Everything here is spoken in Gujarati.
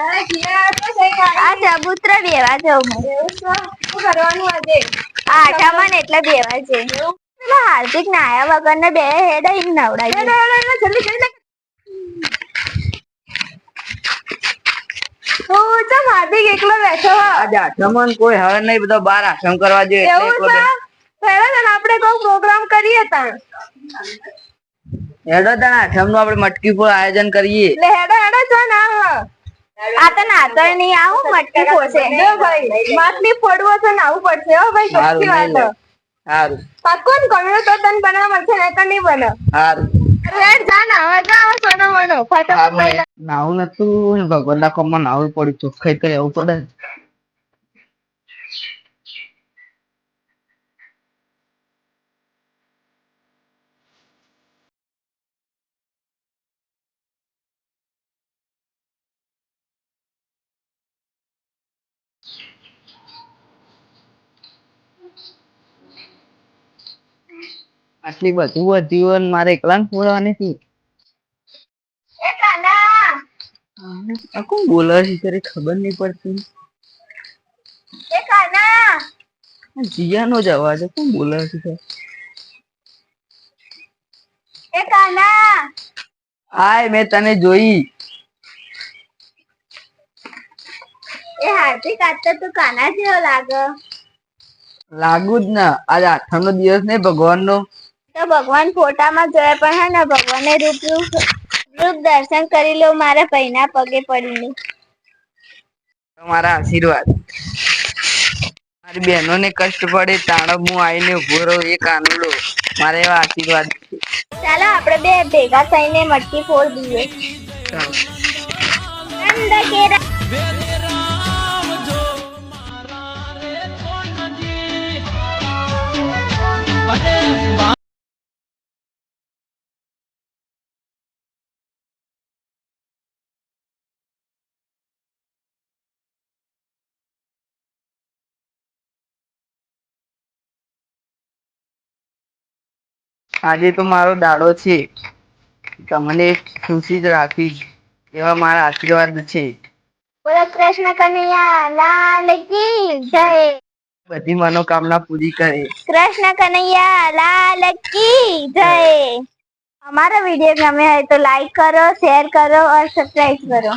આ ચબૂતરા બેવા જવું આ આઠામાં ને એટલે બેવા છે પેલા હાર્દિક નાયા વગર ને બે હેડ નવડાય હાર્દિક એકલો બેઠો? આજે આશ્રમમાં કોઈ હવે નહીં બધો બાર આશ્રમ કરવા જોઈએ એવું છે? ને આપણે કોઈ પ્રોગ્રામ કરીએ તા. હેડો તને આશ્રમનું આપણે મટકી ફોડ આયોજન કરીએ. એટલે હેડો હેડો જો ના. આ તો નાતળ નહીં આવું મટકી ફોડશે જો ભાઈ માટલી ફોડવો તો નાવું પડશે. હો ભાઈ નહીં વાત સારું. ને ગમ્યો તો તને બનાવવા મળશે ને તો નહીં બને. સારું. જા નાવા જા હવે સોનો મનો ફટાફટ લઈ લે. નાવું નતું ભગવાન ના કોમમાં નાવું પડ્યું ચોખ્ખાઈ તો એવું પડે. આટલી બધું જીવન મારે એકલા ને ફોડવાની હતી. એ કાના. આ કોણ બોલે છે? તારે ખબર નહીં પડતી. જીયાનો જ અવાજ કોણ બોલે છે? હાય મેં તને જોઈ. એ હાર્દિક આજ તો તું કાના જેવો લાગે. લાગુ જ ના. આજ આઠમ નો દિવસ ને ભગવાન નો તો ભગવાન ફોટામાં જોયા પણ હે ને ભગવાને રૂપ દર્શન કરી લો મારા પૈના પગે પડીને મારા આશીર્વાદ. મારી બહેનો ને કષ્ટ પડે તાણો હું આવીને ઊભો રહું એ કાનુડો મારે એવા આશીર્વાદ ચાલો આપણે બે ભેગા થઈને મટકી ફોડ દઈએ. કેરા આજે તો મારો દાડો છે. તમને ખુશી જ રાખીશ એવા મારા આશીર્વાદ છે. બોલો કૃષ્ણ કનૈયા લાલ કી જય. બધી મનોકામના પૂરી કરે. કૃષ્ણ કનૈયા લાલ કી જય. અમારો વીડિયો ગમે હોય તો લાઈક કરો શેર કરો અને સબસ્ક્રાઇબ કરો.